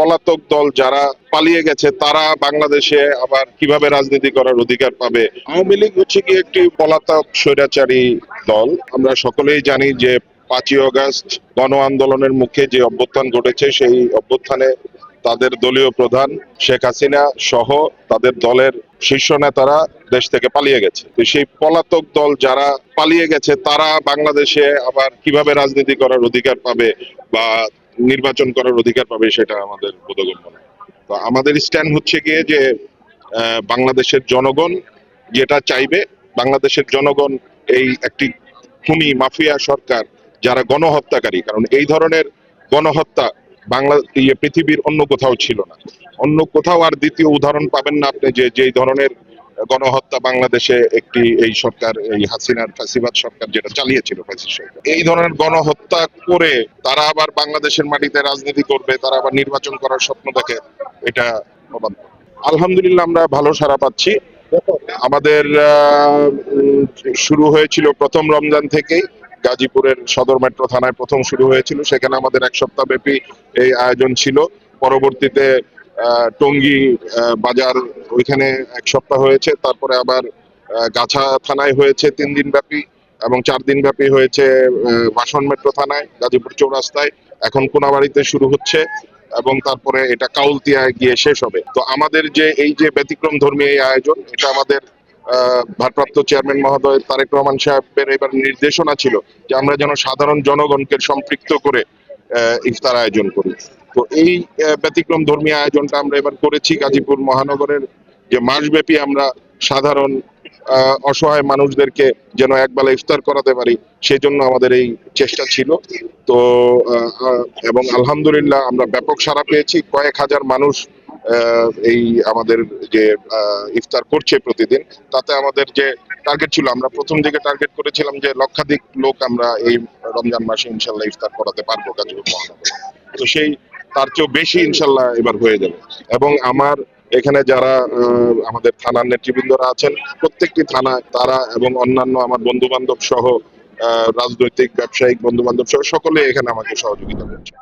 পলাতক দল যারা পালিয়ে গেছে, তারা বাংলাদেশে আবার কীভাবে রাজনীতি করার অধিকার পাবে? আওয়ামী লীগ হচ্ছে কি একটি পলাতক স্বৈরাচারী দল। আমরা সকলেই জানি যে পাঁচই অগাস্ট গণ আন্দোলনের মুখে যে অভ্যুত্থান ঘটেছে, সেই অভ্যুত্থানে তাদের দলীয় প্রধান শেখ হাসিনা সহ তাদের দলের শীর্ষ নেতারা দেশ থেকে পালিয়ে গেছে। তো সেই পলাতক দল যারা পালিয়ে গেছে, তারা বাংলাদেশে আবার কীভাবে রাজনীতি করার অধিকার পাবে বা নির্বাচন করার অধিকার পাবে সেটা আমাদের বোধগম্য তো আমাদের স্ট্যান্ড হচ্ছে গিয়ে যে বাংলাদেশের জনগণ যেটা চাইবে, বাংলাদেশের জনগণ এই একটি খুনি মাফিয়া সরকার যারা গণহত্যাকারী, কারণ এই ধরনের গণহত্যা বাংলা ইয়ে পৃথিবীর অন্য কোথাও ছিল না। অন্য কোথাও আর দ্বিতীয় উদাহরণ পাবেন না আপনি যে, যেই ধরনের গণহত্যা বাংলাদেশে একটি এই সরকার, এই হাসিনার ফাঁসিবাদ সরকার যেটা চালিয়েছিল ফ্যাসিস্ট সরকার। এই ধরনের গণহত্যা করে তারা আবার বাংলাদেশের মাটিতে রাজনীতি করবে, তারা আবার নির্বাচন করার স্বপ্ন দেখে, এটা আলহামদুলিল্লাহ আমরা ভালো সারা পাচ্ছি। আমাদের শুরু হয়েছিল প্রথম রমজান থেকেই। গাজীপুরের সদর মেট্রো থানায় প্রথম শুরু হয়েছিল। সেখানে আমাদের এক সপ্তাহ ব্যাপী এই আয়োজন ছিল। পরবর্তীতে টঙ্গী বাজার ওইখানে এক সপ্তাহ হয়েছে, তারপরে আবার গাছা থানায় হয়েছে তিন দিন ব্যাপী এবং চার দিন ব্যাপী হয়েছে ভাষণ মেট্রো থানায়, গাজীপুর চৌরাস্তায়। এখন কোনাবাড়িতে শুরু হচ্ছে এবং তারপরে এটা কাউলতিয়ায় গিয়ে শেষ হবে। তো আমাদের যে, এই যে ব্যতিক্রম ধর্মী এই আয়োজন, এটা আমাদের ভারপ্রাপ্ত চেয়ারম্যান মহোদয় তারেক রহমান সাহেবের এবার নির্দেশনা ছিল যে আমরা যেন সাধারণ জনগণকে সম্পৃক্ত করে ইফতার আয়োজন করি। তো এই ব্যতিক্রম ধর্মী আয়োজনটা আমরা এবার করেছি গাজীপুর মহানগরের যে মাসব্যাপী আমরা সাধারণ অসহায় মানুষদেরকে যেন একবেলা ইফতার করাতে পারি সেই জন্য আমাদের এই চেষ্টা ছিল। তো এবং আলহামদুলিল্লাহ আমরা ব্যাপক সাড়া পেয়েছি। কয়েক হাজার মানুষ এই আমাদের যে ইফতার করছে প্রতিদিন, তাতে আমাদের যে টার্গেট ছিল, আমরা প্রথম দিকে টার্গেট করেছিলাম যে লক্ষাধিক লোক আমরা এই রমজান মাসে ইনশাল্লাহ ইফতার করাতে পারব মহানগরে। তো সেই তার চেয়েও বেশি ইনশাল্লাহ এবার হয়ে যাবে। এবং আমার এখানে যারা আমাদের থানার নেতৃবৃন্দরা আছেন, প্রত্যেকটি থানায় তারা এবং অন্যান্য আমার বন্ধু বান্ধব সহ রাজনৈতিক, ব্যবসায়িক বন্ধু বান্ধব সহ সকলে এখানে আমাকে সহযোগিতা করছে।